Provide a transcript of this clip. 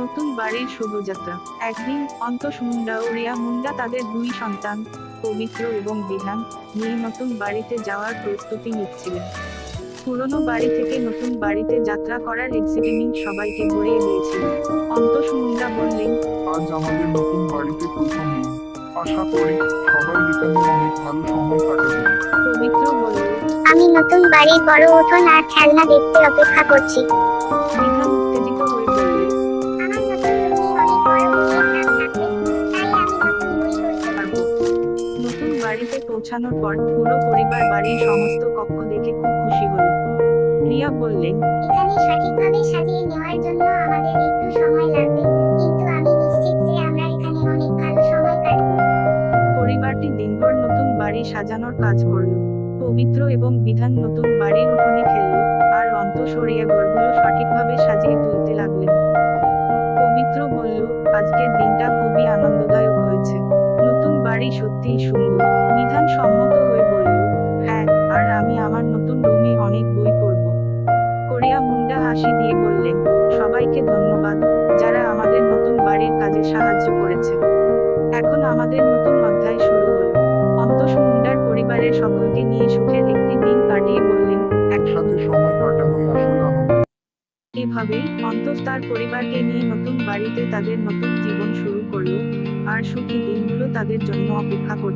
নতুন বাড়ির শুভযাত্রা। একদিন অন্তস মুন্ডা ও রিয়া মুন্ডা তাদের দুই সন্তান পবিত্র এবং বিধান নিয়ে নতুন বাড়িতে যাওয়ার প্রস্তুতি নিচ্ছিলেন। পুরনো বাড়ি থেকে নতুন বাড়িতে যাত্রা করার এক্সিবিনিং সবাইকে ভরিয়ে দিয়েছিল। অন্তস মুন্ডা বললেন আজ আমাদের নতুন বাড়িতে প্রথম দিন। আশা করি সবাই এখানে অনেক ভালো সময় কাটাবে পবিত্র বলল আমি নতুন বাড়ির বড় উঠোন আর খেলনা দেখতে অপেক্ষা করছি। বিধান বাড়িতে পৌঁছানোর পর পুরো পরিবার বাড়ির সমস্ত কক্ষ দেখে খুব খুশি হলো। রিয়া বললেন এখানে সঠিকভাবে সাজিয়ে নেওয়ার জন্য আমাদের একটু সময় লাগবে। কিন্তু আমি নিশ্চিত যে আমরা এখানে অনেক ভালো সময় কাটাবো। পরিবারটি দিনভর নতুন বাড়ি সাজানোর কাজ করল। পবিত্র এবং বিধান নতুন বাড়ির উঠোনে খেললো আর অন্ত অন্তঃসরিয়া ঘরগুলো সঠিকভাবে সাজিয়ে তুলতে লাগলেন। পবিত্র বলল আজকের দিনটা খুবই আনন্দদায়ক হয়েছে। নতুন বাড়ি সত্যিই সুন্দর। নতুন রুমে অনেক বই পড়ব। কোরিয়া মুন্ডা হাসি দিয়ে বললেন সবাইকে ধন্যবাদ যারা আমাদের নতুন বাড়ির কাজে সাহায্য করেছে। এখন আমাদের নতুন অধ্যায় শুরু হলো। অন্তস মুন্ডার পরিবারের সকলকে নিয়ে সুখের একটি দিন কাটিয়ে বললেন একসাথে সময় আসল আনন্দ এভাবেই অন্তস তার পরিবারকে নিয়ে নতুন বাড়িতে তাদের নতুন জীবন শুরু করল আর সুখী দিনগুলো তাদের জন্য অপেক্ষা করছে।